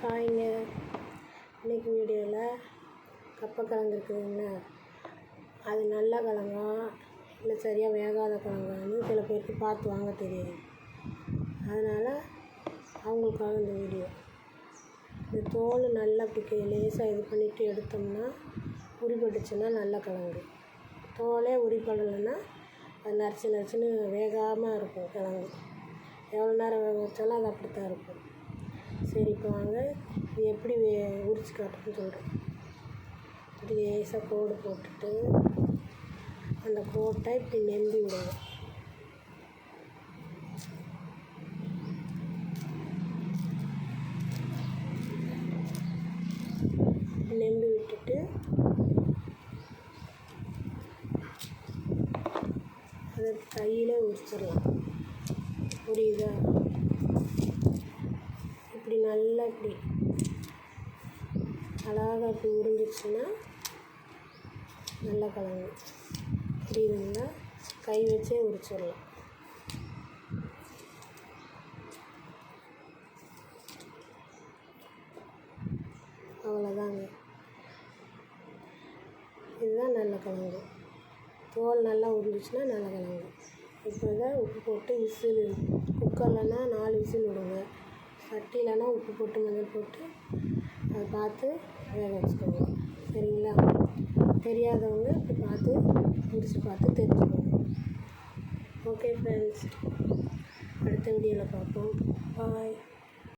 ஹாய்ங்க இன்னைக்கு வீடியோவில் கப்பக்கிழங்கு இருக்குதுங்க. அது நல்ல கிழங்கா இல்லை சரியாக வேகாத கிழங்கான்னு சில பேருக்கு பார்த்து வாங்க தெரியாது. அதனால் அவங்களுக்காக இந்த வீடியோ. இந்த தோல் நல்லா அப்படி லேசாக இது பண்ணிவிட்டு எடுத்தோம்னா உரிப்பட்டுச்சுன்னா நல்ல கிழங்கு. தோலே உரிப்படலைன்னா அது நரிச்சு நரிச்சுன்னு வேகாமல் இருக்கும் கிழங்கு. எவ்வளோ நேரம் வேக வச்சாலும் அது அப்படி தான் இருக்கும். சரி இப்போ வாங்க. இது எப்படி வே உரிச்சு காட்டுறேன்னு சொல்கிறேன் இப்படி லேசாக கோடு போட்டுட்டு அந்த கோட்டை இப்படி நெம்பி விடுவோம் நெம்பி விட்டுட்டு அதை கையில் உரிச்சிடலாம் புரியுதா இப்படி நல்லா இப்படி அழகாக இப்படி உறிஞ்சிச்சுன்னா நல்ல கிழங்கு புரியுதுங்களா கை வச்சே உரிச்சிடலாம். அவ்வளோதாங்க இதுதான் நல்ல கிழங்கு தோல் நல்லா உறிஞ்சிச்சுன்னா நல்ல கிழங்கு இப்போ தான் உப்பு போட்டு விசில் குக்கர்லன்னா நாலு விசில் விடுங்க. சட்டியிலனா உப்பு போட்டு மஞ்சள் போட்டு அதை பார்த்து வேக வச்சுக்கோங்க. சரிங்களா? தெரியாதவங்க இப்படி பார்த்து முடிச்சு பார்த்து தெரிஞ்சுக்கோங்க. ஓகே ஃப்ரெண்ட்ஸ் அடுத்த வீடியோவில் பார்ப்போம். பாய்